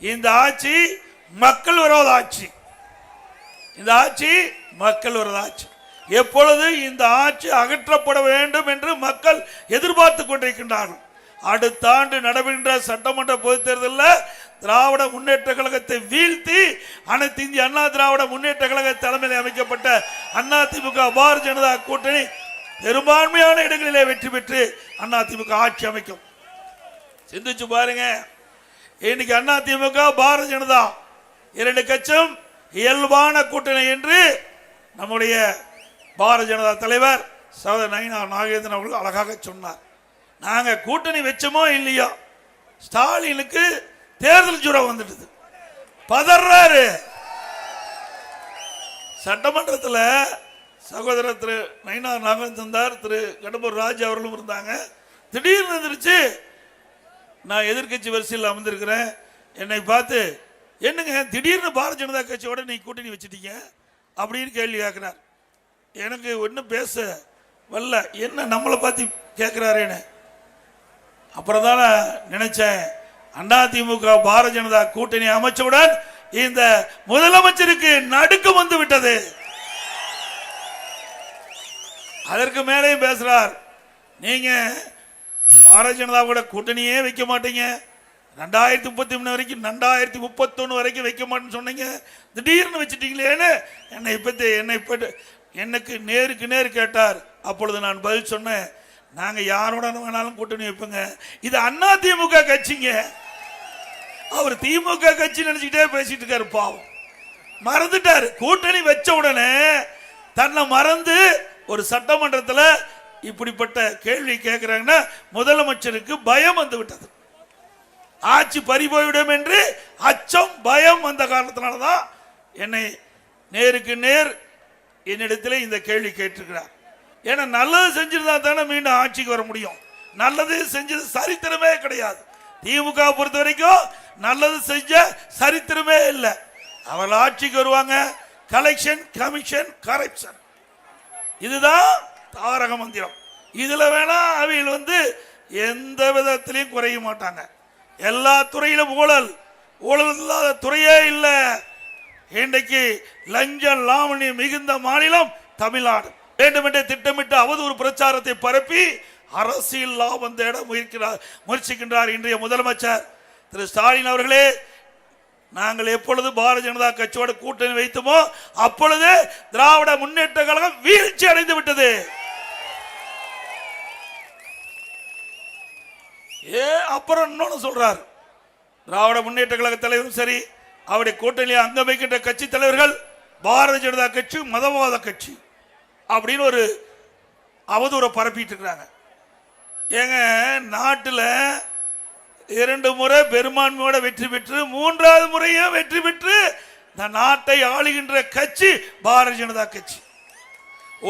இந்த ஆட்சி மக்கள் விரோத ஆட்சி. இந்த ஆட்சி மக்கள் விரோத ஆட்சி. எப்பொழுது இந்த ஆட்சி அகற்றப்பட வேண்டும் என்று மக்கள் எதிர்பார்த்து கொண்டிருக்கின்றார்கள். அடுத்த ஆண்டு நடைபெறுகின்ற சட்டமன்ற பொதுத் தேர்தலில் திராவிட முன்னேற்ற கழகத்தை வீழ்த்தி அனைத்து இந்திய அண்ணா திராவிட முன்னேற்ற கழக தலைமையில் அமைக்கப்பட்ட அண்ணா திமுக பாரதிய ஜனதா கூட்டணி பெரும்பான்மையான இடங்களிலே வெற்றி பெற்று அண்ணா திமுக ஆட்சி அமைக்கும். சிந்திச்சு பாருங்க. இன்னைக்கு அண்ணா திமுக பாரதிய ஜனதா. இரண்டு கட்சம் இயல்பான கூட்டணி என்று நம்முடைய பாரதிய ஜனதா தலைவர் சகோதரர் நயினா நாகேந்திரன் அவர்கள் அழகாக சொன்னார். நாங்கள் கூட்டணி வச்சோமோ இல்லையோ ஸ்டாலினுக்கு தேர்தல் ஜுரம் வந்துடுது. பதறாரு. சட்டமன்றத்தில் சகோதரர் திரு நயினார் நாகேந்திரன் திரு கடம்பூர் ராஜ் அவர்களும் இருந்தாங்க. திடீர்னு இருந்துருச்சு நான் எதிர்க்கட்சி வரிசையில் அமர்ந்திருக்கிறேன். என்னை பார்த்து என்னங்க திடீர்னு பாரதிய ஜனதா கட்சியோட நீ கூட்டணி வச்சிட்டீங்க? அப்படின்னு கேள்வி கேட்கிறார். எனக்கு ஒன்றும் பேச வரல. என்ன நம்மளை பார்த்து கேட்குறாருன்னு. அப்புறம் தான் நினைச்சேன் அதிமுக திமுக பாரதிய ஜனதா கூட்டணி அமைச்சவுடன் இந்த முதலமைச்சருக்கு நடுக்கம் வந்து விட்டது. அதற்கு மேலேயும் பேசுறார். நீங்க பாரதிய ஜனதா கூட கூட்டணியே வைக்க மாட்டீங்க. ரெண்டாயிரத்தி முப்பத்தி மூணு வரைக்கும் ரெண்டாயிரத்தி முப்பத்தொன்னு வரைக்கும் வைக்க மாட்டேன்னு சொன்னீங்க. திடீர்னு வச்சுட்டீங்களேன்னு என்னை பற்றி என்னை பற்றி எனக்கு நேருக்கு நேர் கேட்டார். அப்பொழுது நான் பதில் சொன்னேன். நாங்க யாரோட வேணாலும் கூட்டணி வைப்போங்க. இது அண்ணா திமுக கட்சிங்க. அவர் திமுக கட்சி நினச்சிக்கிட்டே பேசிட்டு இருக்காரு பாவம். மறந்துட்டார். கூட்டணி வச்ச உடனே தன்னை மறந்து ஒரு சட்டமன்றத்தில் இப்படிப்பட்ட கேள்வி கேட்கிறாங்கன்னா முதலமைச்சருக்கு பயம் வந்து விட்டது. ஆட்சி பறிபோய்விடும் என்று அச்சம் பயம் வந்த காரணத்தினால்தான் என்னை நேருக்கு நேர் என்னிடத்தில் இந்த கேள்வி கேட்டிருக்கிறார். ஏன்னா நல்லது செஞ்சிருந்தா தானே மீண்டும் ஆட்சிக்கு வர முடியும். நல்லது செஞ்சது சரித்திரமே கிடையாது. திமுக பொறுத்த வரைக்கும் நல்லது செஞ்ச சரித்திரமே இல்லை. அவள் ஆட்சிக்கு வருவாங்க. கலெக்ஷன் கமிஷன் கரப்ஷன் இதுதான் தாரக மந்திரம். இதில் வேணா அவையில் வந்து எந்த விதத்திலையும் குறைய மாட்டாங்க. எல்லா துறையிலும் ஊழல். ஊழல் இல்லாத துறையே இல்லை. இன்றைக்கு லஞ்சம் லாவணி மிகுந்த மாநிலம் தமிழ்நாடு. வேண்டுமென்றே திட்டமிட்டு அவதூறு பிரச்சாரத்தை பரப்பி அரசியல் லாபம் தேட முயற்கிறார் முயற்சிக்கின்றார் இன்றைய முதலமைச்சர். திரு ஸ்டாலின் அவர்களே நாங்கள் எப்பொழுது பாரதிய ஜனதா கட்சியோட கூட்டணி வைத்தோமோ அப்பொழுது திராவிட முன்னேற்ற கழகம் வீழ்ச்சி அடைந்து விட்டது. ஏ அப்புறம் இன்னொன்று சொல்றார். திராவிட முன்னேற்ற கழக தலைவரும் சரி அவருடைய கூட்டணியில் அங்கம் வைக்கின்ற கட்சி தலைவர்கள் பாரதிய ஜனதா கட்சி மதவாத கட்சி அப்படின்னு ஒரு அவதூறை பரப்பிட்டு இருக்கிறாங்க. ஏங்க நாட்டில் இரண்டு முறை பெரும்பான்மையோட வெற்றி பெற்று மூன்றாவது முறையும் வெற்றி பெற்று இந்த நாட்டை ஆளுகின்ற கட்சி பாரதிய ஜனதா கட்சி.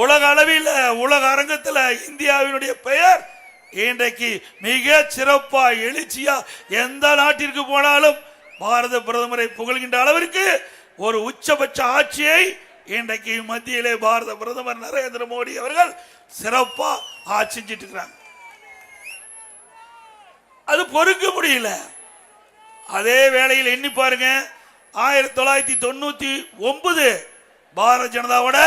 உலக அளவில் உலக அரங்கத்தில் இந்தியாவினுடைய பெயர் இன்றைக்கு மிக சிறப்பா எழுச்சியா எந்த நாட்டிற்கு போனாலும் பாரத பிரதமரை புகழ்கின்ற அளவிற்கு ஒரு உச்சபட்ச ஆட்சியை இன்றைக்கு மத்தியிலே பாரத பிரதமர் நரேந்திர மோடி அவர்கள் சிறப்பா ஆட்சி செஞ்சிட்டு இருக்கிறாங்க அது பொறுக்க முடியல. அதே வேளையில் எண்ணி பாருங்க. ஆயிரத்தி தொள்ளாயிரத்தி தொண்ணூத்தி ஒன்பது பாரத ஜனதாவோட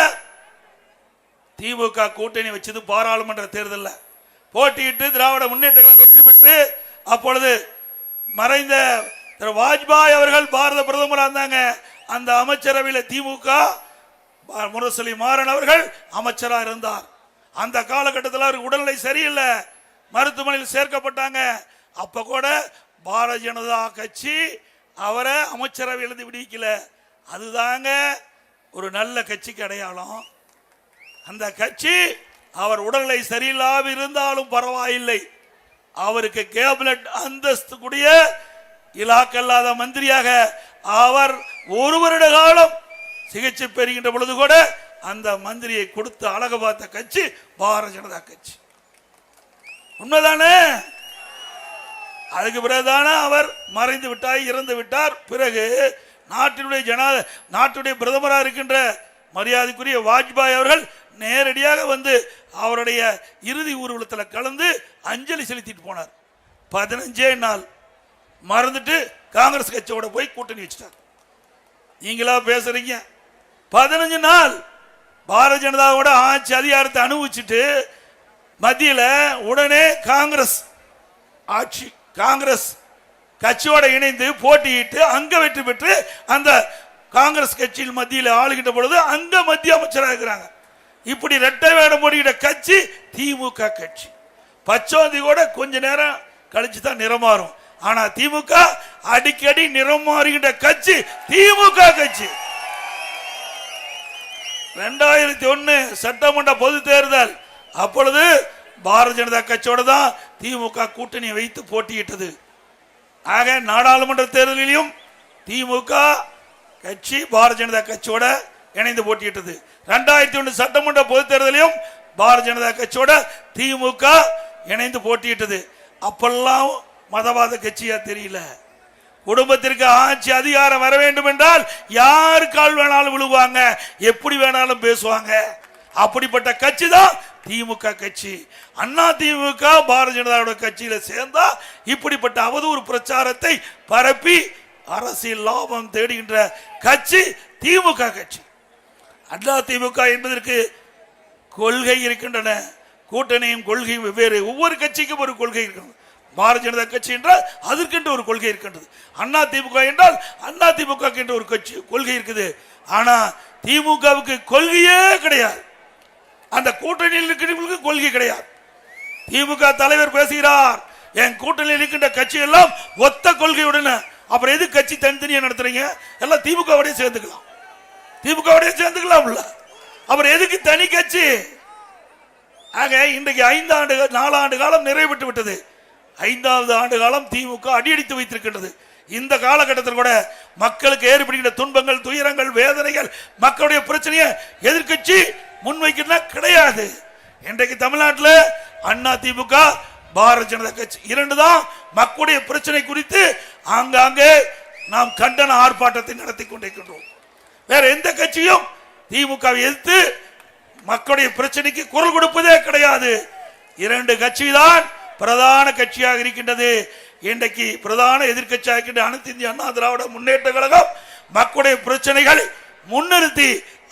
திமுக கூட்டணி வச்சது பாராளுமன்ற தேர்தலில். போட்டியிட்டு திராவிட முன்னேற்ற வெற்றி பெற்று அப்பொழுது மறைந்த திரு வாஜ்பாய் அவர்கள் பாரத பிரதமராக இருந்தாங்க. அந்த அமைச்சரவையில் திமுக முரசொலி மாறன் அவர்கள் அமைச்சராக இருந்தார். அந்த காலகட்டத்தில் அவருக்கு உடல்நிலை சரியில்லை. மருத்துவமனையில் சேர்க்கப்பட்டாங்க. அப்போ கூட பாரதிய ஜனதா கட்சி அவரை அமைச்சரவையிலிருந்து விடுவிக்கல. அதுதாங்க ஒரு நல்ல கட்சிக்கு அடையாளம். அந்த கட்சி அவர் உடல்நிலை சரியில்லாம இருந்தாலும் பரவாயில்லை. அவருக்கு கேபினட் அந்தஸ்து கூடிய இலாக்கல்லாத மந்திரியாக அவர் ஒரு வருட காலம் சிகிச்சை பெறுகின்ற பொழுது கூட அந்த மந்திரியை கொடுத்து அழகு பார்த்த கட்சி பாரதிய ஜனதா கட்சி. உண்மைதானே? அதுக்கு பிறகுதானே அவர் மறைந்து விட்டார் இறந்து விட்டார். பிறகு நாட்டினுடைய ஜனா நாட்டுடைய பிரதமராக இருக்கின்ற மரியாதைக்குரிய வாஜ்பாய் அவர்கள் நேரடியாக வந்து அவருடைய இறுதி ஊர்வலத்தில் கலந்து அஞ்சலி செலுத்திட்டு போனார். பதினஞ்சே நாள் மறந்துட்டு காங்கிரஸ் கட்சியோட போய் கூட்டணி வச்சுட்டார். நீங்களா பேசுறீங்க? பதினஞ்சு நாள் பாரதிய ஜனதாவோட ஆட்சி அதிகாரத்தை அனுபவிச்சுட்டு மத்தியில் உடனே காங்கிரஸ் ஆட்சி காங்கிரஸ் கட்சியோட இணைந்து போட்டியிட்டு அங்க வெற்றி பெற்று அந்த காங்கிரஸ் கட்சியில் மத்தியில் ஆளுகின்ற பொழுது அங்க மத்திய அமைச்சராக இருக்கிறாங்க. இப்படி ரெட்டை வேடம் போடுகிற கட்சி திமுக கட்சி. பச்சோந்தி கூட கொஞ்ச நேரம் கழிச்சு தான் நிறமாறும். ஆனா திமுக அடிக்கடி நிறம் மாறுகின்ற கட்சி திமுக கட்சி. ரெண்டாயிரத்தி ஒன்னு சட்டமன்ற பொது தேர்தல். அப்பொழுது பாரதிய ஜனதா கட்சியோட தான் திமுக கூட்டணி வைத்து போட்டியிட்டது. ஆக நாடாளுமன்ற தேர்தலிலும் திமுக கட்சி பாரதிய ஜனதா கட்சியோட இணைந்து போட்டியிட்டது. ரெண்டாயிரத்தி ஒன்று சட்டமன்ற பொது தேர்தலையும் பாரதிய ஜனதா கட்சியோட திமுக இணைந்து போட்டியிட்டது. அப்பெல்லாம் மதவாத கட்சியா தெரியல. குடும்பத்திற்கு ஆட்சி அதிகாரம் வர வேண்டும் என்றால் யார் கால் வேணாலும் விழுவாங்க எப்படி வேணாலும் பேசுவாங்க. அப்படிப்பட்ட கட்சி தான் திமுக கட்சி. அண்ணா திமுக பாரதிய ஜனதாவோட கட்சியில சேர்ந்தா இப்படிப்பட்ட அவதூறு பிரச்சாரத்தை பரப்பி அரசியல் லாபம் தேடுகின்ற கட்சி திமுக கட்சி. அண்ணா திமுக என்பதற்கு கொள்கை இருக்கின்றன. கூட்டணியும் கொள்கையும் வெவ்வேறு. ஒவ்வொரு கட்சிக்கும் ஒரு கொள்கை இருக்கிறது பாரதிய ஜனதா கட்சி என்றால் அதற்கென்று ஒரு கொள்கை இருக்கின்றது. அண்ணா திமுக என்றால் அண்ணா திமுக என்ற ஒரு கட்சி கொள்கை இருக்குது. ஆனா திமுகவுக்கு கொள்கையே கிடையாது. அந்த கூட்டணியில் இருக்கிறவங்களுக்கு கொள்கை கிடையாது. திமுக தலைவர் பேசுகிறார். என் கூட்டணியில் இருக்கின்ற கட்சி எல்லாம் ஒத்த கொள்கையுடன் அப்புறம் எது கட்சி தனித்தனியாக நடத்துறீங்க? எல்லாம் திமுகவோடய சேர்ந்துக்கலாம். திமுகவோடய சேர்ந்துக்கலாம்ல அவர் எதுக்கு தனி கட்சி? ஆக இன்றைக்கு ஐந்து ஆண்டுகள் நாலு ஆண்டு காலம் நிறைவேற்று விட்டது. ஐந்தாவது ஆண்டு காலம் திமுக அடியடித்து வைத்திருக்கின்றது. இந்த காலகட்டத்தில் கூட மக்களுக்கு ஏற்படுகின்ற துன்பங்கள் துயரங்கள் வேதனைகள் மக்களுடைய பிரச்சனையை எதிர்க்கட்சி முன்வைக்கிறதா கிடையாது. இன்றைக்கு தமிழ்நாட்டில் அண்ணா திமுக பாரதிய ஜனதா கட்சி இரண்டு தான் மக்களுடைய பிரச்சனை குறித்து ஆங்காங்கே நாம் கண்டன ஆர்ப்பாட்டத்தை நடத்தி கொண்டிருக்கின்றோம். வேற எந்த கட்சியும் திமுக எதிர்த்து மக்களுடைய பிரச்சனைக்கு குரல் கொடுப்பதே கிடையாது. இரண்டு கட்சி தான் பிரதான கட்சியாக இருக்கின்றது. இன்றைக்கு பிரதான எதிர்க்கட்சியாக இருக்கின்ற அனைத்து இந்திய அண்ணா திராவிட முன்னேற்ற கழகம் மக்களுடைய பிரச்சனைகளை முன்னிறுத்தி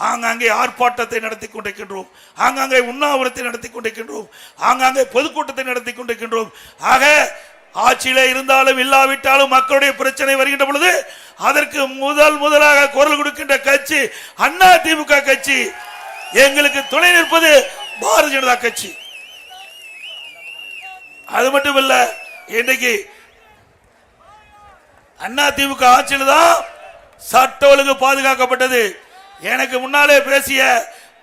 ஆங்காங்கே ஆர்ப்பாட்டத்தை நடத்தி கொண்டிருக்கின்றோம். ஆங்காங்கே உண்ணாவிரத்தை நடத்தி கொண்டிருக்கின்றோம். ஆங்காங்கே பொதுக்கூட்டத்தை நடத்தி கொண்டிருக்கின்றோம். ஆக ஆட்சியில இருந்தாலும் இல்லாவிட்டாலும் மக்களுடைய பிரச்சனை வருகின்ற பொழுது அதற்கு முதல் முதலாக குரல் கொடுக்கின்ற கட்சி அண்ணா திமுக கட்சி. எங்களுக்கு துணை நிற்பது பாரதிய ஜனதா கட்சி. அது மட்டும் இல்ல இன்னைக்கு அண்ணா திமுக ஆட்சியில் தான் சட்ட ஒழுங்கு பாதுகாக்கப்பட்டது. எனக்கு முன்னாலே பேசிய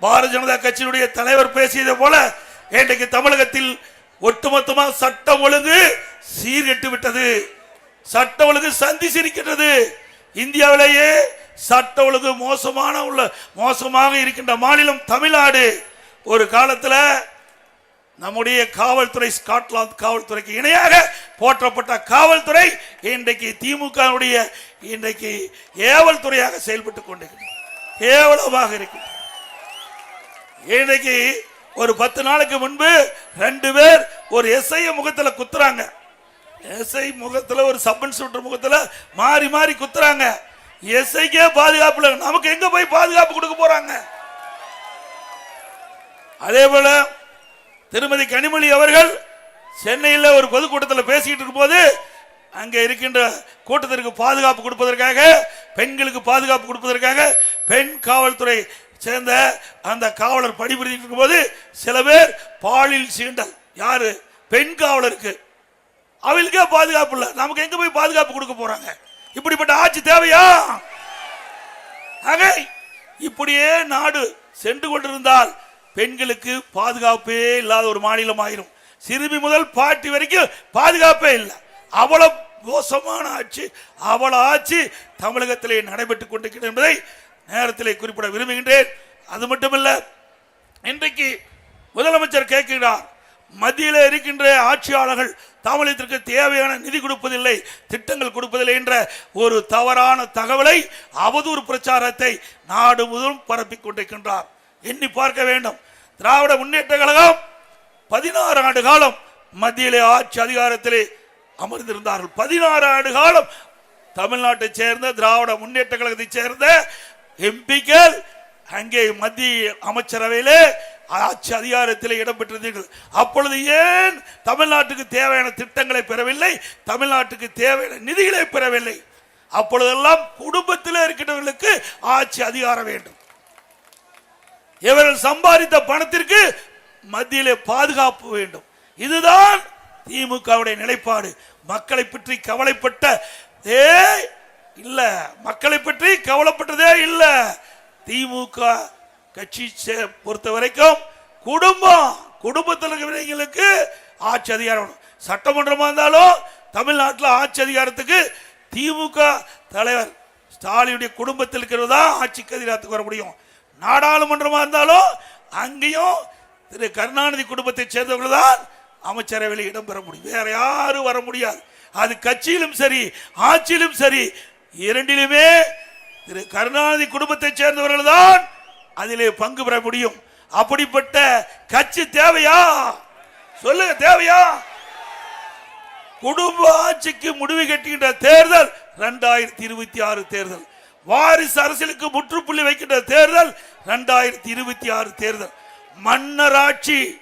பாரதிய ஜனதா கட்சியினுடைய தலைவர் பேசியதை போல இன்றைக்கு தமிழகத்தில் ஒட்டுமொத்தமாக சட்டம் ஒழுங்கு சீர்கெட்டு விட்டது. சட்ட ஒழுங்கு சந்தி சிரிக்கின்றது. இந்தியாவிலேயே சட்ட ஒழுங்கு மோசமான உள்ள மோசமாக இருக்கின்ற மாநிலம் தமிழ்நாடு. ஒரு காலத்தில் நம்முடைய காவல்துறை ஸ்காட்லாந்து காவல்துறைக்கு இணையாக போற்றப்பட்ட காவல்துறை இன்றைக்கு திமுகவுடைய இன்றைக்கு ஏவல் துறையாக செயல்பட்டுக் கொண்டிருக்கிறது. கேவலமாக இருக்கிறது இன்றைக்கு ஒரு பத்து நாளுக்கு முன்பு ரெண்டு பேர் ஒரு எஸ்ஐ முகத்தில் குத்துறாங்க. எஸ்ஐ முகத்துல ஒரு சப் இன்ஸ்பெக்டர் முகத்துல மாறி மாறி குத்துறாங்க. எஸ்ஐக்கே பாதுகாப்பு இல்லை. நமக்கு எங்க போய் பாதுகாப்பு கொடுக்க போறாங்க? அதே போல திருமதி கனிமொழி அவர்கள் சென்னையில் ஒரு பொதுக்கூட்டத்தில் பேசிக்கிட்டு இருக்கும்போது அங்கே இருக்கின்ற கூட்டத்திற்கு பாதுகாப்பு கொடுப்பதற்காக பெண்களுக்கு பாதுகாப்பு கொடுப்பதற்காக பெண் காவல்துறை சேர்ந்த அந்த காவலர் பணிபுரிந்து இருக்கும்போது சில பேர் பாலியல் சீண்டல். யாரு? பெண் காவலருக்கு. அவளுக்கே பாதுகாப்பு இல்லை. நமக்கு எங்க போய் பாதுகாப்பு கொடுக்க போறாங்க? இப்படிப்பட்ட ஆட்சி தேவையா? ஆக இப்படியே நாடு சென்று கொண்டிருந்தால் பெண்களுக்கு பாதுகாப்பே இல்லாத ஒரு மாநிலம் ஆயிரும். சிறுமி முதல் பாட்டி வரைக்கும் பாதுகாப்பே இல்லை. அவ்வளவு மோசமான ஆட்சி அவ்வளவு ஆட்சி தமிழகத்திலே நடைபெற்றுக் கொண்டிருக்கிறது என்பதை நேரத்திலே குறிப்பிட விரும்புகின்றேன். அது மட்டுமல்ல இன்றைக்கு முதலமைச்சர் கேட்கிறார் மத்தியில் இருக்கின்ற ஆட்சியாளர்கள் தமிழகத்திற்கு தேவையான நிதி கொடுப்பதில்லை திட்டங்கள் கொடுப்பதில்லை என்ற ஒரு தவறான தகவலை அவதூறு பிரச்சாரத்தை நாடு முழுவதும் பரப்பிக் கொண்டிருக்கின்றார். எண்ணி பார்க்க வேண்டும். திராவிட முன்னேற்ற கழகம் பதினாறு ஆண்டு காலம் மத்தியிலே ஆட்சி அதிகாரத்திலே அமர்ந்திருந்தார்கள். பதினாறு ஆண்டு காலம் தமிழ்நாட்டை சேர்ந்த திராவிட முன்னேற்ற கழகத்தை சேர்ந்த எம்பிக்கள் அங்கே மத்திய அமைச்சரவையிலே ஆட்சி அதிகாரத்தில் இடம்பெற்றிருந்தீர்கள். அப்பொழுது ஏன் தமிழ்நாட்டுக்கு தேவையான திட்டங்களை பெறவில்லை? தமிழ்நாட்டுக்கு தேவையான நிதிகளை பெறவில்லை. அப்பொழுதெல்லாம் குடும்பத்தில் இருக்கின்றவர்களுக்கு ஆட்சி அதிகாரம் வேண்டும். இவர்கள் சம்பாதித்த பணத்திற்கு மத்தியிலே பாதுகாப்பு வேண்டும். இதுதான் திமுகவுடைய நிலைப்பாடு. மக்களை பற்றி கவலைப்பட்ட இல்ல. மக்களை பற்றி கவலைப்பட்டதே இல்லை. திமுக கட்சி சே- பொறுத்த வரைக்கும் குடும்பம் குடும்பத்தில் இருக்கிறவங்களுக்கு ஆட்சி அதிகாரம் சட்டமன்றமாக இருந்தாலும் தமிழ்நாட்டில் ஆட்சி அதிகாரத்துக்கு திமுக தலைவர் ஸ்டாலினுடைய குடும்பத்தில் இருக்கிறது தான் ஆட்சிக்கு அதிகாரத்துக்கு வர முடியும். நாடாளுமன்றமாக இருந்தாலும் அங்கேயும் திரு கருணாநிதி குடும்பத்தை சேர்ந்தவர்கள் தான் அமைச்சரவையில் இடம்பெற முடியும். வேற யாரும் வர முடியாது. அது கட்சியிலும் சரி ஆட்சியிலும் சரி இரண்டிலுமே திரு கருணாநிதி குடும்பத்தை சேர்ந்தவர்கள் தான் அதிலே பங்கு பெற முடியும். அப்படிப்பட்ட கட்சி தேவையா? சொல்லுங்க தேவையா? குடும்ப ஆட்சிக்கு முடிவு கட்டுகின்ற தேர்தல் இரண்டாயிரத்தி இருபத்தி ஆறு தேர்தல். வாரிசு அரசியலுக்கு முற்றுப்புள்ளி வைக்கின்ற தேர்தல் இரண்டாயிரத்தி இருபத்தி ஆறு தேர்தல். மன்னர் ஆட்சி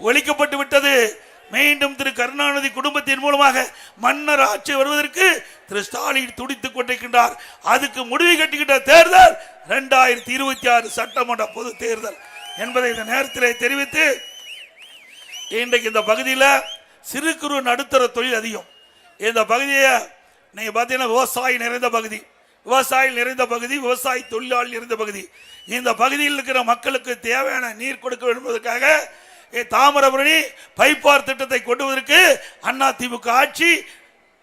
ஒழிக்கப்பட்டு விட்டது. மீண்டும் திரு கருணாநிதி குடும்பத்தின் மூலமாக மன்னர் ஆட்சி வருவதற்கு திரு ஸ்டாலின் துடித்துக் கொண்டிருக்கின்றார். அதுக்கு முடிவு கட்டுகின்ற தேர்தல் இரண்டாயிரத்தி இருபத்தி ஆறு சட்டமன்ற பொது தேர்தல் என்பதை இந்த நேரத்தில் தெரிவித்து இன்றைக்கு இந்த பகுதியில் சிறு குறு நடுத்தர தொழில் அதிகம். இந்த பகுதியை நீங்கள் பார்த்தீங்கன்னா விவசாயி நிறைந்த பகுதி விவசாயி நிறைந்த பகுதி விவசாய தொழிலாளி நிறைந்த பகுதி. இந்த பகுதியில் இருக்கிற மக்களுக்கு தேவையான நீர் கொடுக்க வேண்டும் என்பதற்காக தாமிரபரணி பைப்பார் திட்டத்தை கொண்டு அண்ணா திமுக ஆட்சி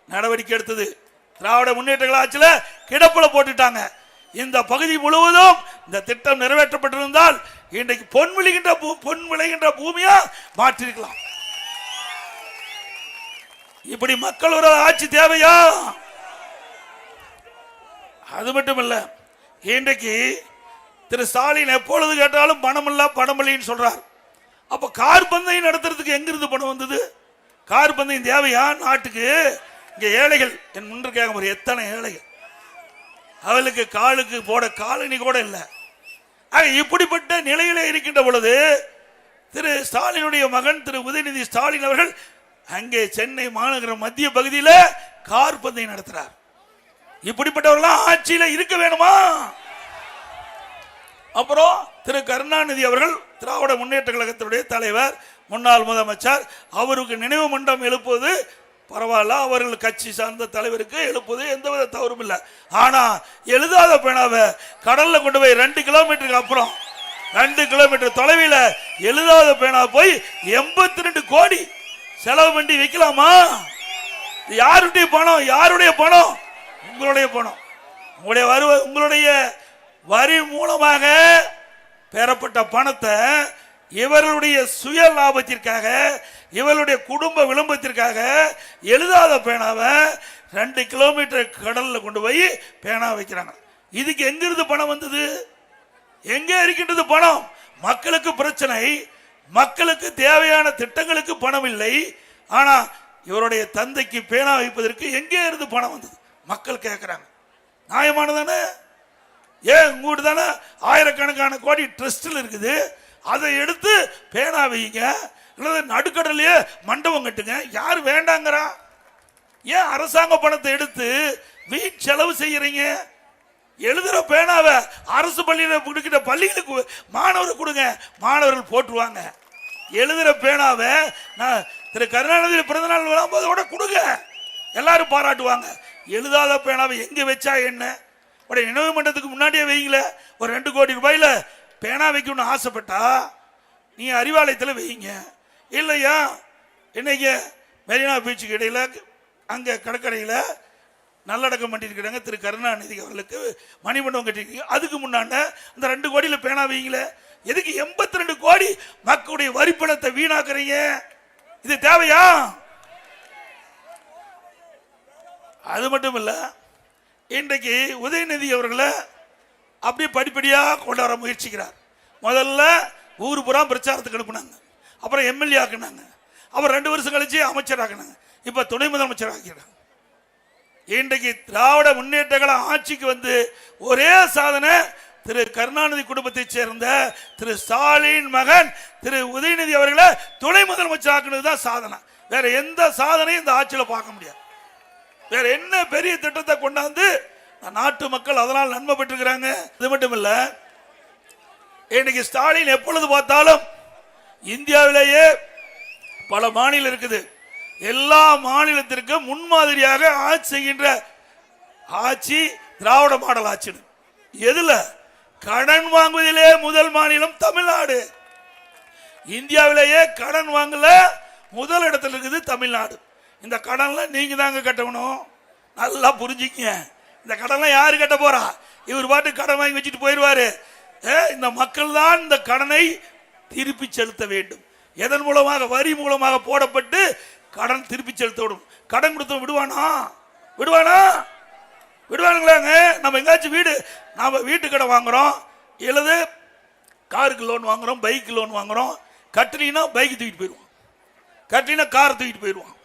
நடவடிக்கை எடுத்தது. திராவிட முன்னேற்ற ஆட்சியில் கிடப்பில் போட்டுட்டாங்க. இந்த பகுதி முழுவதும் இந்த திட்டம் நிறைவேற்றப்பட்டிருந்தால் இன்றைக்கு பொன் விளைகின்ற பூ- பொன் விளைகின்ற பூமியா மாற்றிருக்கலாம். இப்படி மக்கள் ஒரு ஆட்சி தேவையா? அது மட்டும் இல்லை இன்றைக்கு திரு ஸ்டாலின் எப்பொழுது கேட்டாலும் பணம் இல்ல பணம் இல்லைன்னு சொல்றார். அப்ப கார் பந்தயம் நடத்துறதுக்கு எங்கிருந்து பணம் வந்தது? கார் பந்தயம் தேவையா? நாட்டுக்கு. இங்க ஏழைகள். என் முன்று கேட்க முடியும் எத்தனை ஏழைகள். அவளுக்கு காலுக்கு போட காலனி கூட இல்லை. இப்படிப்பட்ட நிலையில இருக்கின்ற பொழுது திரு ஸ்டாலினுடைய மகன் திரு உதயநிதி ஸ்டாலின் அவர்கள் அங்கே சென்னை மாநகர மத்திய பகுதியில் கார் பந்தயம் நடத்துறார். இப்படிப்பட்டவர்களாம் ஆட்சியில் இருக்க வேணுமா? அப்புறம் திரு கருணாநிதி அவர்கள் திராவிட முன்னேற்ற கழகத்தினுடைய தலைவர் முன்னாள் முதலமைச்சர். அவருக்கு நினைவு மண்டபம் எழுப்புவது பரவாயில்ல. அவர்கள் கட்சி சார்ந்த தலைவருக்கு எழுப்புவது எந்தவித தவறும் இல்லை. ஆனால் எழுதாத பேனாவை கடலில் கொண்டு போய் ரெண்டு கிலோமீட்டருக்கு அப்புறம் ரெண்டு கிலோமீட்டர் தொலைவில் எழுதாத பேனா போய் எண்பத்தி ரெண்டு கோடி செலவு பண்ணி வைக்கலாமா? யாருடைய பணம்? யாருடைய பணம்? உங்களுடைய பணம். உங்களுடைய வருவ உங்களுடைய வரி மூலமாக பெறப்பட்ட பணத்தை இவர்களுடைய சுய லாபத்திற்காக இவர்களுடைய குடும்ப விளம்பரத்திற்காக எழுதாத பேனாவை ரெண்டு கிலோமீட்டர் கடலில் கொண்டு போய் பேனா வைக்கிறாங்க. இதுக்கு எங்கிருந்து பணம் வந்தது? எங்கே இருக்கின்றது பணம்? மக்களுக்கு பிரச்சனை. மக்களுக்கு தேவையான திட்டங்களுக்கு பணம் இல்லை. ஆனால் இவருடைய தந்தைக்கு பேனா வைப்பதற்கு எங்கே இருந்து பணம் வந்தது? மக்கள் கேட்குறாங்க நியாயமானதானே? ஏன் உங்கள்கிட்ட தானே? ஆயிரக்கணக்கான கோடி ட்ரஸ்டில் இருக்குது. அதை எடுத்து பேனா வைங்க அல்லது நடுக்கடலையே மண்டபம் கட்டுங்க. யார் வேண்டாங்கிறா? ஏன் அரசாங்க பணத்தை எடுத்து வீண் செலவு செய்கிறீங்க எழுதுகிற பேனாவை அரசு பள்ளியில் கொடுக்கிற பள்ளிகளுக்கு மாணவர் கொடுங்க. மாணவர்கள் போட்டுருவாங்க எழுதுகிற பேனாவை நான் திரு கருணாநிதி பிறந்தநாள் கூட கொடுங்க. எல்லாரும் பாராட்டுவாங்க. எழுதாத பேனாவை எங்கே வச்சா என்ன? உடைய நினைவு மன்றத்துக்கு முன்னாடியே வைங்கள ஒரு ரெண்டு கோடி ரூபாயில பேனா வைக்கணும்னு ஆசைப்பட்டா நீ அறிவாலயத்தில் வைங்க இல்லையா? இன்னைக்கு மெரினா பீச்சுக்கு இடையில் அங்கே கடற்கரையில் நல்லடக்கம் பண்ணியிருக்கிறாங்க திரு கருணாநிதி அவர்களுக்கு மணிமண்டபம் கட்டியிருக்கீங்க. அதுக்கு முன்னாண்ட அந்த ரெண்டு கோடியில் பேனா வைங்களே எதுக்கு எண்பத்தி ரெண்டு கோடி மக்களுடைய வரி பணத்தை வீணாக்குறீங்க? இது தேவையா? அது மட்டும் இல்லை இன்றைக்கு உதயநிதி அவர்களை அப்படியே படிப்படியாக கொண்டு வர முயற்சிக்கிறார். முதல்ல ஊர் புறா பிரச்சாரத்துக்கு அனுப்புனாங்க அப்புறம் எம்எல்ஏ ஆக்குனாங்க. அப்புறம் ரெண்டு வருஷம் கழிச்சு அமைச்சர் ஆக்குனாங்க. துணை முதலமைச்சர் ஆக்கிறாங்க இன்றைக்கு திராவிட முன்னேற்றங்கள ஆட்சிக்கு வந்து ஒரே சாதனை திரு கருணாநிதி குடும்பத்தைச் சேர்ந்த திரு ஸ்டாலின் மகன் திரு உதயநிதி அவர்களை துணை முதலமைச்சர் ஆக்குனது தான் சாதனை. வேற எந்த சாதனையும் இந்த ஆட்சியில் பார்க்க முடியாது. வேற என்ன பெரிய திட்டத்தை கொண்டாந்து நாட்டு மக்கள் அதனால் நன்மை பெற்றுக்கிறாங்க? இது மட்டும் இல்ல இன்னைக்கு ஸ்டாலின் எப்பொழுது பார்த்தாலும் இந்தியாவிலேயே பல மாநிலம் இருக்குது. எல்லா மாநிலத்திற்கும் முன்மாதிரியாக ஆட்சி செய்கின்ற ஆட்சி திராவிட மாடல் ஆட்சி எதுல? கடன் வாங்குவதிலே முதல் மாநிலம் தமிழ்நாடு. இந்தியாவிலேயே கடன் வாங்கல முதல் இடத்துல இருக்குது தமிழ்நாடு. இந்த கடன்லாம் நீங்க தாங்க கட்டணும். நல்லா புரிஞ்சுக்கங்க. இந்த கடன்லாம் யாரு கட்ட போறா? இவர் பாட்டு கடன் வாங்கி வச்சுட்டு போயிடுவாரு ஏ, இந்த மக்கள் தான் இந்த கடனை திருப்பி செலுத்த வேண்டும். எதன் மூலமாக? வரி மூலமாக போடப்பட்டு கடன் திருப்பி செலுத்த விடும். கடன் கொடுத்த விடுவானா? விடுவானா? விடுவானுங்களாங்க. நம்ம எங்காச்சும் வீடு நாம வீட்டு கடன் வாங்குறோம். இல்லது காருக்கு லோன் வாங்குறோம் பைக்கு லோன் வாங்குறோம். கட்டினா பைக் தூக்கிட்டு போயிடுவோம். கட்டினா கார் தூக்கிட்டு போயிடுவோம்.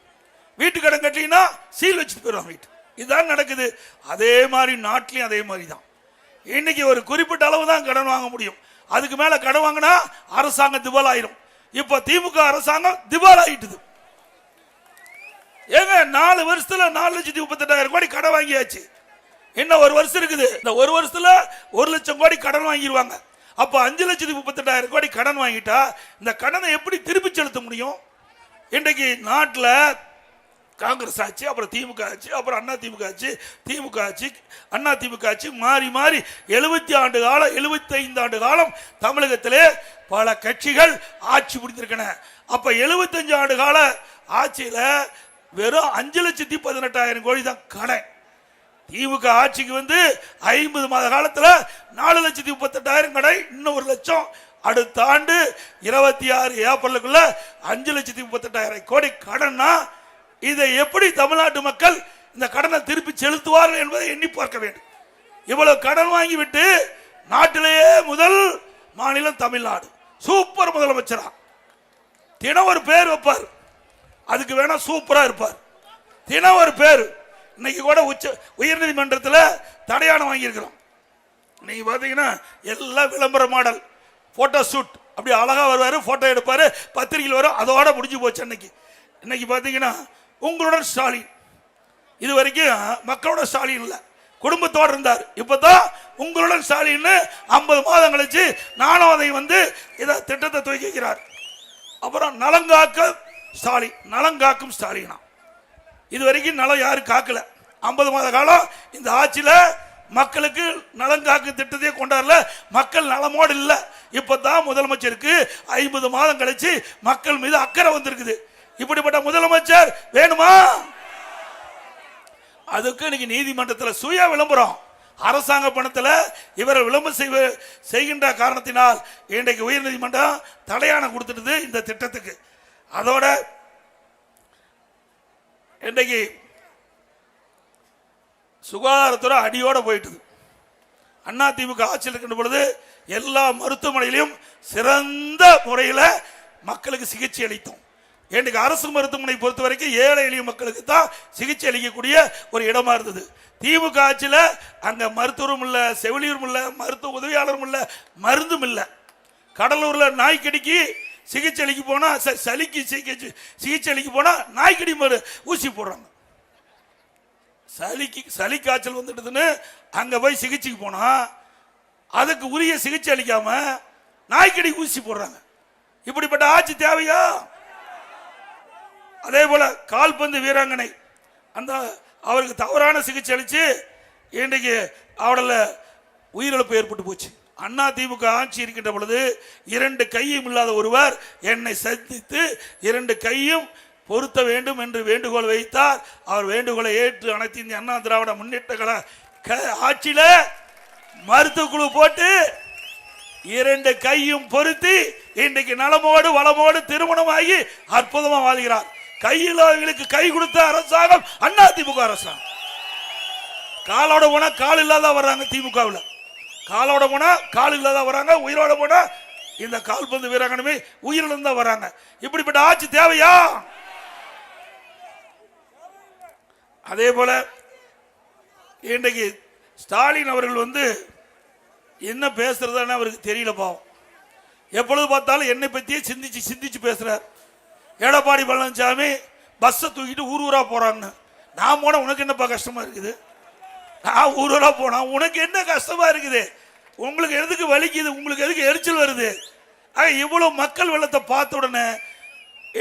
வீட்டு கடன் கட்டிங்கன்னா சீல் வச்சு போயிடுவான் வீட்டு. இதுதான் நடக்குது. அதே மாதிரி நாட்டிலையும் அதே மாதிரி தான். இன்னைக்கு ஒரு குறிப்பிட்ட அளவு தான் கடன் வாங்க முடியும். அதுக்கு மேலே கடன் வாங்கினா அரசாங்கம் திவால் ஆயிரும். இப்போ திமுக அரசாங்கம் திவால் ஆயிட்டுது. ஏங்க நாலு வருஷத்துல நாலு லட்சத்தி முப்பத்தெட்டாயிரம் கோடி கடன் வாங்கியாச்சு. இன்னும் ஒரு வருஷம் இருக்குது. இந்த ஒரு வருஷத்துல ஒரு லட்சம் கோடி கடன் வாங்கிடுவாங்க அப்போ அஞ்சு லட்சத்தி முப்பத்தெட்டாயிரம் கோடி கடன் வாங்கிட்டா இந்த கடனை எப்படி திருப்பி செலுத்த முடியும்? இன்றைக்கு நாட்டில் காங்கிரஸ் ஆச்சு அப்புறம் திமுக ஆச்சு அப்புறம் அண்ணா திமுக ஆச்சு திமுக ஆச்சு அண்ணா திமுக ஆச்சு மாறி மாறி எழுபத்தி ஆண்டு காலம் எழுபத்தைந்து ஆண்டு காலம் தமிழகத்திலே பல கட்சிகள் ஆட்சி புரிந்திருக்கின அப்போ எழுபத்தஞ்சு ஆண்டு கால ஆட்சியில் வெறும் அஞ்சு லட்சத்தி பதினெட்டாயிரம் கோடி தான் கடன். திமுக ஆட்சிக்கு வந்து ஐம்பது மாத காலத்தில் நாலு லட்சத்தி முப்பத்தெட்டாயிரம் கடை இன்னும் ஒரு லட்சம். அடுத்த ஆண்டு இருபத்தி ஆறு ஏப்ரலுக்குள்ள அஞ்சு லட்சத்தி முப்பத்தெட்டாயிரம் கோடி கடன்னா இதை எப்படி தமிழ்நாட்டு மக்கள் இந்த கடனை திருப்பி செலுத்துவார்கள் என்பதை எண்ணி பார்க்க வேண்டும். இவ்வளவு கடன் வாங்கி விட்டு நாட்டிலேயே முதல் மாநிலம் தமிழ்நாடு. சூப்பர் முதலமைச்சரா. தினம் ஒரு பேர் வைப்பார். அதுக்கு வேணா சூப்பரா இருப்பார். தினம் ஒரு பேர். இன்னைக்கு கூட உச்ச உயர்நீதிமன்றத்தில் தடையானம் வாங்கியிருக்கிறோம். நீங்க பாத்தீங்கன்னா எல்லாம் விளம்பர மாடல். போட்டோ ஷூட் அப்படி அழகா வருவாரு போட்டோ எடுப்பாரு பத்திரிகையில் வரும். அதோட முடிஞ்சு போச்சு அன்னைக்கு. இன்னைக்கு பாத்தீங்கன்னா உங்களுடன் ஸ்டாலின் இது வரைக்கும் மக்களோட ஸ்டாலின் இல்லை. குடும்பத்தோடு இருந்தார். இப்போதான் உங்களுடன் ஸ்டாலின் ஐம்பது மாதம் கழிச்சு நானும் அதை வந்து இதை திட்டத்தை துவக்கி வைக்கிறார் அப்புறம் நலங்காக்க ஸ்டாலின் நலங்காக்கும் ஸ்டாலினா இது வரைக்கும் நலம் யாரும் காக்கல. ஐம்பது மாத காலம் இந்த ஆட்சியில் மக்களுக்கு நலங்காக்கு திட்டத்தையே கொண்டாடல. மக்கள் நலமோடு இல்லை. இப்போ தான் முதலமைச்சருக்கு ஐம்பது மாதம் கழிச்சு மக்கள் மீது அக்கறை வந்திருக்குது. இப்படிப்பட்ட முதலமைச்சர் வேணுமா? அதுக்கு இன்னைக்கு நீதிமன்றத்தில் சுய விளம்பரம். அரசாங்க பணத்தில் இவரை விளம்பரம் செய்வ செய்கின்ற காரணத்தினால் இன்றைக்கு உயர்நீதிமன்றம் தடையாணம் கொடுத்துட்டது இந்த திட்டத்துக்கு. அதோட இன்றைக்கு சுகாதாரத்துறை அடியோட போயிட்டுது. அண்ணா திமுக ஆட்சியில் இருக்கின்ற பொழுது எல்லா மருத்துவமனையிலும் சிறந்த முறையில் மக்களுக்கு சிகிச்சை அளித்தோம். இன்றைக்கு அரசு மருத்துவமனை பொறுத்த வரைக்கும் ஏழை எளிய மக்களுக்கு தான் சிகிச்சை அளிக்கக்கூடிய ஒரு இடமா இருந்தது. திமுக ஆட்சியில் அங்கே மருத்துவரும் இல்லை செவிலியரும் இல்லை மருத்துவ உதவியாளரும் இல்லை மருந்தும் இல்லை. கடலூரில் நாய்க்கடிக்கு சிகிச்சை அளிக்க போனால் ச- சளிக்கு சிகிச்சை சிகிச்சை அளிக்க போனால் நாய்க்கடி மரு ஊசி போடுறாங்க. சளிக்கு சளி காய்ச்சல் வந்துடுதுன்னு அங்கே போய் சிகிச்சைக்கு போனால் அதுக்கு உரிய சிகிச்சை அளிக்காமல் நாய்க்கடி ஊசி போடுறாங்க. இப்படிப்பட்ட ஆட்சி தேவையா? அதே போல கால்பந்து வீராங்கனை அந்த அவருக்கு தவறான சிகிச்சை அளித்து இன்றைக்கு அவளில் உயிரிழப்பு ஏற்பட்டு போச்சு. அண்ணா திமுக ஆட்சி இருக்கின்ற பொழுது இரண்டு கையும் இல்லாத ஒருவர் என்னை சந்தித்து இரண்டு கையும் பொருத்த வேண்டும் என்று வேண்டுகோள் வைத்தார். அவர் வேண்டுகோளை ஏற்று அனைத்து இந்திய அண்ணா திராவிட முன்னேற்ற கழக க- ஆட்சியில மருத்துவ குழு போட்டு இரண்டு கையும் பொருத்தி இன்றைக்கு நலமோடு வளமோடு திருமணமாகி அற்புதமாக வாழ்கிறார். கையில்லாதவங்களுக்கு கை கொடுத்த அரசாங்கம் அண்ணா திமுக அரசாங்கம். காலோட போனா கால் இல்லாத வர்றாங்க திமுகவில். காலோட போனா கால் இல்லாத வராங்க உயிரோட போனா இந்த கால்பந்து வீராங்கனமே உயிரிழந்தா வராங்க இப்படிப்பட்ட ஆட்சி தேவையா? அதே போல இன்றைக்கு ஸ்டாலின் அவர்கள் வந்து என்ன பேசுறதுன்னு அவருக்கு தெரியல பாவம். எப்பொழுது பார்த்தாலும் என்னை பற்றியே சிந்திச்சு சிந்திச்சு பேசுறார். எடப்பாடி பழனிசாமி பஸ்ஸை தூக்கிட்டு ஊர் ஊராக போகிறான்னு நான் போனால் உனக்கு என்னப்பா கஷ்டமாக இருக்குது? நான் ஊர் ஊராக போனால் உனக்கு என்ன கஷ்டமாக இருக்குது? உங்களுக்கு எதுக்கு வலிக்குது? உங்களுக்கு எதுக்கு எரிச்சல் வருது? ஆக இவ்வளோ மக்கள் வெள்ளத்தை பார்த்த உடனே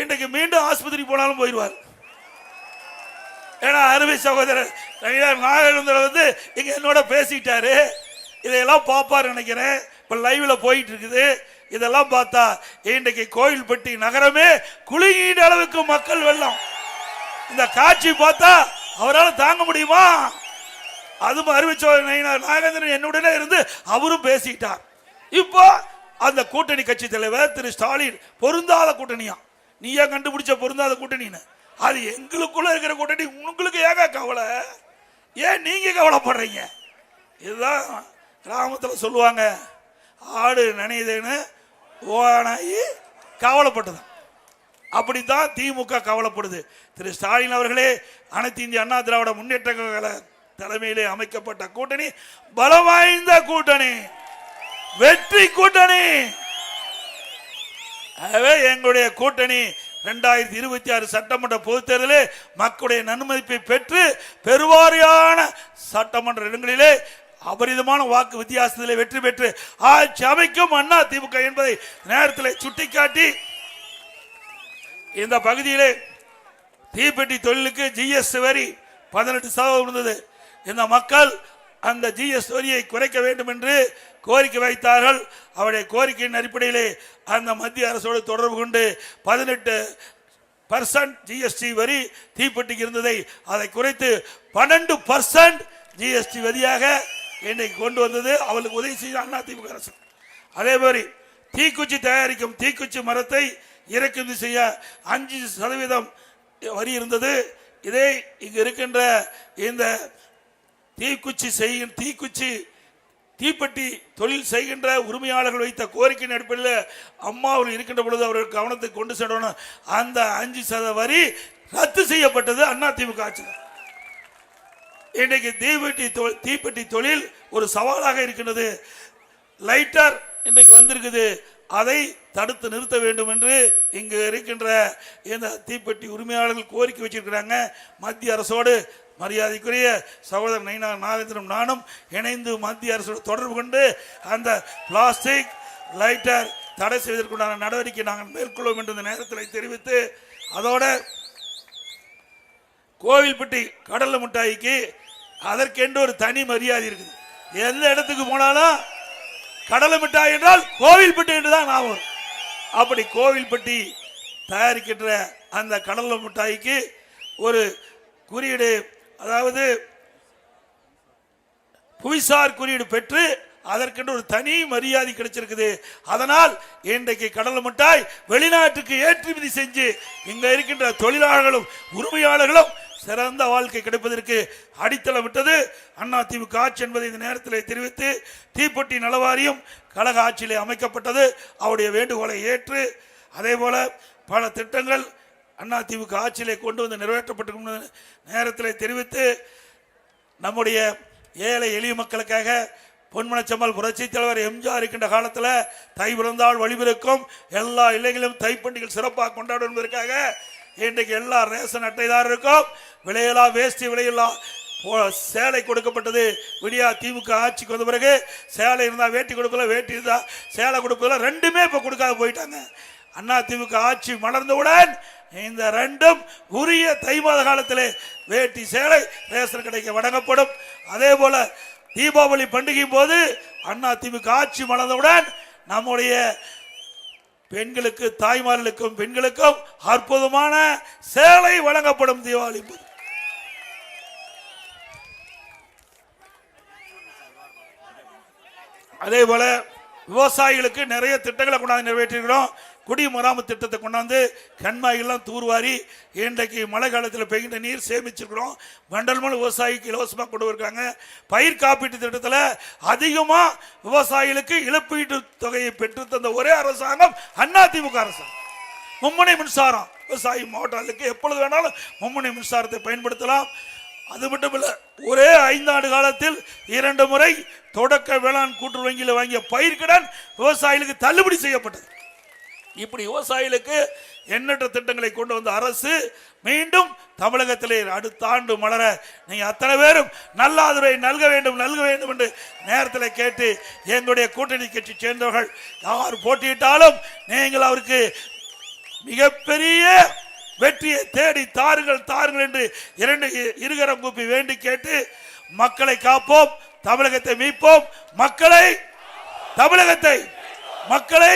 இன்றைக்கு மீண்டும் ஆஸ்பத்திரி போனாலும் போயிடுவார். ஏன்னா அருமை சகோதரர் நயினார் நாகேந்திரன் வந்து இங்கே என்னோட பேசிட்டாரு. இதையெல்லாம் பார்ப்பாரு நினைக்கிறேன். இப்போ லைவில் போயிட்டு இருக்குது. இதெல்லாம் பார்த்தா இன்றைக்கு கோயில்பட்டி நகரமே குலுங்கின்ற அளவுக்கு மக்கள் வெள்ளம். இந்த காட்சி பார்த்தா அவரால் தாங்க முடியுமா? அதுவும் அறிவிச்சோர் நாகேந்திரன் என்னுடனே இருந்து அவரும் பேசிட்டார். இப்போ அந்த கூட்டணி கட்சி தலைவர் திரு ஸ்டாலின் பொருந்தாத கூட்டணியா? நீயா கண்டுபிடிச்ச பொருந்தாத கூட்டணின்னு? அது எங்களுக்குள்ள இருக்கிற கூட்டணி உங்களுக்கு ஏக கவலை? ஏன் நீங்க கவலைப்படுறீங்க? இதுதான் கிராமத்தில் சொல்லுவாங்க ஆடு நினைதேன்னு ஓனாயி கவலைப்பட்டது. அப்படித்தான் திமுக கவலைப்படுது. திரு ஸ்டாலின் அவர்களே அனைத்து இந்திய அண்ணா திராவிட முன்னேற்ற கழக தலைமையிலே அமைக்கப்பட்ட கூட்டணி பலம் வாய்ந்த கூட்டணி வெற்றி கூட்டணி. ஆகவே எங்களுடைய கூட்டணி ரெண்டாயிரத்தி இருபத்தி ஆறு சட்டமன்ற பொதுத் தேர்தலில் மக்களுடைய நன்மதிப்பை பெற்று பெருவாரியான சட்டமன்ற இடங்களிலே அபரிதமான வாக்கு வித்தியாசத்தில் வெற்றி பெற்று ஆட்சி அமைக்கும் அண்ணா திமுக என்பதை நேரத்தில் சுட்டிக்காட்டி இந்த பகுதியிலே தீப்பெட்டி தொழிலுக்கு ஜிஎஸ் வரி பதினெட்டு சதவீதம் இருந்தது. இந்த மக்கள் அந்த ஜிஎஸ் வரியை குறைக்க வேண்டும் என்று கோரிக்கை வைத்தார்கள். அவருடைய கோரிக்கையின் அடிப்படையிலே அந்த மத்திய அரசோடு தொடர்பு கொண்டு பதினெட்டு பர்சன்ட் ஜிஎஸ்டி வரி தீப்பெட்டிக்கு இருந்ததை அதை குறைத்து பன்னெண்டு பர்சன்ட் ஜிஎஸ்டி வரியாக இன்னைக்கு கொண்டு வந்தது அவளுக்கு உதவி செய்த அண்ணா அரசு. அதே மாதிரி தீக்குச்சி தயாரிக்கும் தீக்குச்சி மரத்தை இறக்குமதி செய்ய அஞ்சு சதவீதம் வரி இருந்தது. இதே இங்கு இருக்கின்ற இந்த தீக்குச்சி செய்யும் தீக்குச்சி தீப்பெட்டி தொழில் செய்கின்ற உரிமையாளர்கள் வைத்த கோரிக்கையின் அடிப்படையில் அம்மாவில் இருக்கின்ற பொழுது அவர்கள் கவனத்தை கொண்டு செல்லணும். அந்த அஞ்சு சத வரி ரத்து செய்யப்பட்டது அண்ணா திமுக ஆட்சியில் இன்றைக்கு தீப்பெட்டி தொ- தீப்பெட்டி தொழில் ஒரு சவாலாக இருக்கின்றது லைட்டர் இன்றைக்கு வந்திருக்குது. அதை தடுத்து நிறுத்த வேண்டும் என்று இங்கு இருக்கின்ற இந்த தீப்பெட்டி உரிமையாளர்கள் கோரிக்கை வச்சிருக்கிறாங்க. மத்திய அரசோடு மரியாதைக்குரிய சகோதரர் நைனா நாகேந்திரம் நானும் இணைந்து மத்திய அரசோடு தொடர்பு கொண்டு அந்த பிளாஸ்டிக் லைட்டர் தடை செய்வதற்குண்டான நடவடிக்கை நாங்கள் மேற்கொள்வோம் என்று இந்த நேரத்தில் தெரிவித்து அதோட கோவில்பட்டி கடலை மிட்டாய்க்கு அதற்கென்று ஒரு தனி மரியாதை இருக்குது. எந்த இடத்துக்கு போனாலும் கடலை மிட்டாய் என்றால் கோவில்பட்டி என்று தான் நான் அப்படி கோவில்பட்டி தயாரிக்கின்ற அந்த கடலை மிட்டாய்க்கு ஒரு குறியீடு அதாவது புவிசார் குறியீடு பெற்று அதற்கென்று ஒரு தனி மரியாதை கிடைச்சிருக்குது. அதனால் இன்றைக்கு கடலை மிட்டாய் வெளிநாட்டுக்கு ஏற்றுமதி செஞ்சு இங்க இருக்கின்ற தொழிலாளர்களும் உரிமையாளர்களும் சிறந்த வாழ்க்கை கிடைப்பதற்கு அடித்தளம் விட்டது. அண்ணா திமுக ஆட்சி என்பதை இந்த நேரத்தில் தெரிவித்து தீப்பெட்டி நலவாரியம் கழக ஆட்சியிலே அமைக்கப்பட்டது. அவருடைய வேண்டுகோளை ஏற்று அதே போல பல திட்டங்கள் அண்ணா திமுக ஆட்சியிலே கொண்டு வந்து நிறைவேற்றப்பட்டிருக்கும் நேரத்தில் தெரிவித்து நம்முடைய ஏழை எளிய மக்களுக்காக பொன்மனச்சம்மல் புரட்சி தலைவர் எம்ஜிஆர் இருக்கின்ற காலத்தில் தை பிறந்தால் வழிபிறக்கும். எல்லா இல்லைகளிலும் தைப்பண்டிகள் சிறப்பாக கொண்டாடும் என்பதற்காக இன்றைக்கு எல்லா ரேஷன் அட்டைதாரருக்கும் விலையில்லா வேஷ்டி விளையலாம் சேலை கொடுக்கப்பட்டது. விடியா திமுக ஆட்சிக்கு வந்த பிறகு சேலை இருந்தால் வேட்டி கொடுக்கல வேட்டி இருந்தால் சேலை கொடுக்கல. ரெண்டுமே இப்போ கொடுக்காத போயிட்டாங்க. அண்ணா திமுக ஆட்சி மலர்ந்தவுடன் இந்த ரெண்டும் உரிய தை மாத காலத்திலே வேட்டி சேலை ரேஷன் கடைக்கு வழங்கப்படும். அதே போல தீபாவளி பண்டிகை போது அண்ணா திமுக ஆட்சி மலர்ந்தவுடன் நம்முடைய பெண்களுக்கு தாய்மார்களுக்கும் பெண்களுக்கும் அற்புதமான சேலை வழங்கப்படும் தீபாவளி போது அதே போல விவசாயிகளுக்கு நிறைய திட்டங்களை கொண்டாந்து நிறைவேற்றிருக்கிறோம் குடிமராமத்து திட்டத்தை கொண்டாந்து கண்மாய்கள்லாம் தூர்வாரி இன்றைக்கு மழை காலத்தில் பெய்கின்ற நீர் சேமிச்சிருக்கிறோம். வண்டல்மல் விவசாயிக்கு இலவசமாக கொண்டு வந்திருக்காங்க. பயிர் காப்பீட்டு திட்டத்தில் அதிகமாக விவசாயிகளுக்கு இழப்பீட்டு தொகையை பெற்று தந்த ஒரே அரசாங்கம் அதிமுக அரசாங்கம் மும்முனை மின்சாரம். விவசாயி மாவட்டங்களுக்கு எப்பொழுது வேணாலும் மும்முனை மின்சாரத்தை பயன்படுத்தலாம். அது மட்டும் இல்லை ஒரே ஐந்தாண்டு காலத்தில் இரண்டு முறை தொடக்க வேளாண் கூட்டுறவு வங்கியில் வாங்கிய பயிர்கடன் விவசாயிகளுக்கு தள்ளுபடி செய்யப்பட்டது. இப்படி விவசாயிகளுக்கு எண்ணற்ற திட்டங்களை கொண்டு வந்த அரசு மீண்டும் தமிழகத்திலே அடுத்த ஆண்டு மலர நீங்கள் அத்தனை பேரும் நல்லாதுரை நல்க வேண்டும் நல்க வேண்டும் என்று நேரத்தில் கேட்டு எங்களுடைய கூட்டணி கட்சி சேர்ந்தவர்கள் யார் போட்டியிட்டாலும் நீங்கள் அவருக்கு மிகப்பெரிய வெற்றியை தேடி தாருங்கள் தாருங்கள் என்று இரண்டு இருகரம் கூப்பி வேண்டி கேட்டு மக்களை காப்போம். தமிழகத்தை மீட்போம். மக்களை தமிழகத்தை மக்களை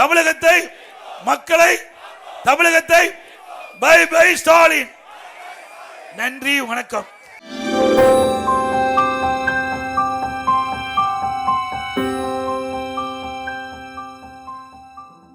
தமிழகத்தை மக்களை தமிழகத்தை. Bye bye Stalin. நன்றி வணக்கம்.